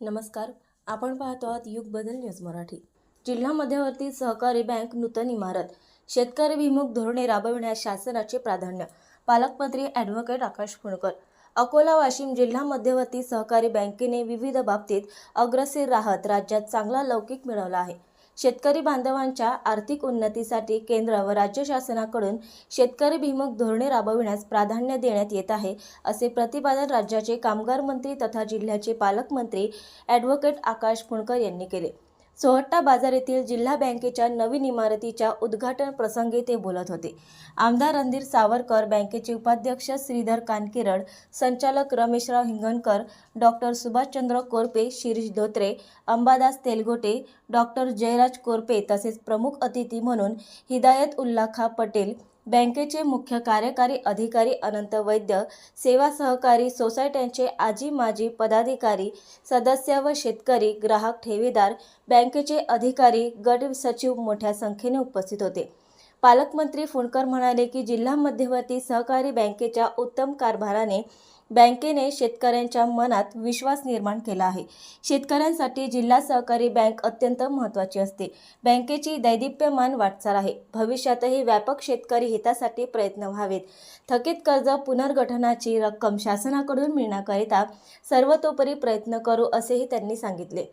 नमस्कार. आपण पाहतो आहात युग बदल न्यूज मराठी. जिल्हा मध्यवर्ती सहकारी बँक नूतन इमारत. शेतकरी विमुख धोरणे राबविण्यास शासनाचे प्राधान्य. पालकमंत्री ॲडव्होकेट आकाश फुणकर अकोला वाशिम जिल्हा मध्यवर्ती सहकारी बँकेने विविध बाबतीत अग्रसर राहत राज्यात चांगला लौकिक मिळवला आहे. शेतकरी बांधवांच्या आर्थिक उन्नतीसाठी केंद्र व राज्य शासनाकडून शेतकरी भिमुख धोरणे राबविण्यास प्राधान्य देण्यात येत आहे असे प्रतिपादन राज्याचे कामगार मंत्री तथा जिल्ह्याचे पालकमंत्री ॲडव्होकेट आकाश फुंडकर यांनी केले. सोहट्टा बाजार येथील जिल्हा बँकेच्या नवीन इमारतीच्या उद्घाटन प्रसंगी ते बोलत होते. आमदार रणधीर सावरकर बँकेचे उपाध्यक्ष श्रीधर कानकिरड संचालक रमेशराव हिंगणकर डॉक्टर सुभाषचंद्र कोरपे शिरीष धोत्रे अंबादास तेलगोटे डॉक्टर जयराज कोरपे तसेच प्रमुख अतिथी म्हणून हिदायत उल्लाखा पटेल बँकेचे मुख्य कार्यकारी अधिकारी अनंत वैद्य सेवा सहकारी सोसायट्यांचे आजी माजी पदाधिकारी सदस्य व शेतकरी ग्राहक ठेवीदार बँकेचे अधिकारी गट सचिव मोठ्या संख्येने उपस्थित होते. पालकमंत्री फुंडकर म्हणाले की जिल्हा मध्यवर्ती सहकारी बँकेच्या उत्तम कारभाराने बँकेने शेतकऱ्यांच्या मनात विश्वास निर्माण केला आहे. शेतकऱ्यांसाठी जिल्हा सहकारी बँक अत्यंत महत्त्वाची असते. बँकेची दैदिप्यमान वाटचाल आहे. भविष्यातही व्यापक शेतकरी हितासाठी प्रयत्न व्हावेत. थकीत कर्ज पुनर्गठनाची रक्कम शासनाकडून मिळण्याकरिता सर्वतोपरी प्रयत्न करू असेही त्यांनी सांगितले.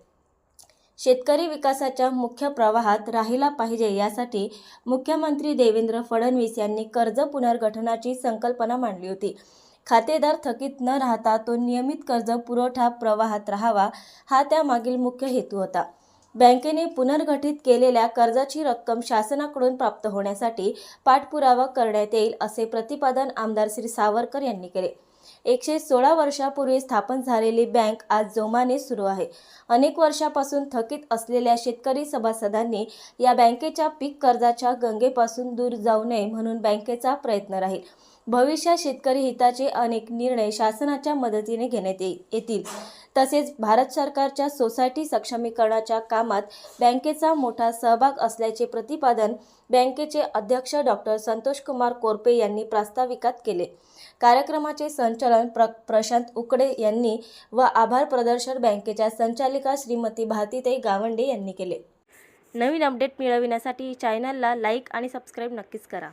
शेतकरी विकासाच्या मुख्य प्रवाहात राहिला पाहिजे यासाठी मुख्यमंत्री देवेंद्र फडणवीस यांनी कर्ज पुनर्गठनाची संकल्पना मांडली होती. खातेदार थकीत न राहता तो नियमित कर्ज पुरवठा प्रवाहात राहावा हा त्यामागील मुख्य हेतू होता. बँकेने पुनर्गठित केलेल्या कर्जाची रक्कम शासनाकडून प्राप्त होण्यासाठी पाठपुरावा करण्यात येईल असे प्रतिपादन आमदार श्री सावरकर यांनी केले. एकशे सोळा वर्षापूर्वी स्थापन झालेली बँक आज जोमाने सुरू आहे. अनेक वर्षापासून थकीत असलेल्या शेतकरी सभासदांनी या बँकेच्या पीक कर्जाच्या गंगेपासून दूर जाऊ नये म्हणून बँकेचा प्रयत्न राहील. भविष्यात शेतकरी हिताचे अनेक निर्णय शासनाच्या मदतीने घेण्यात येतील. तसेच भारत सरकारच्या सोसायटी सक्षमीकरणाच्या कामात बँकेचा मोठा सहभाग असल्याचे प्रतिपादन बँकेचे अध्यक्ष डॉक्टर संतोषकुमार कोरपे यांनी प्रास्ताविकात केले. कार्यक्रमाचे संचालन प्र प्रशांत उकडे यांनी व आभार प्रदर्शन बँकेच्या संचालिका श्रीमती भारतीताई गावंडे यांनी केले. नवीन अपडेट मिळविण्यासाठी चॅनलला लाईक आणि सबस्क्राईब नक्कीच करा.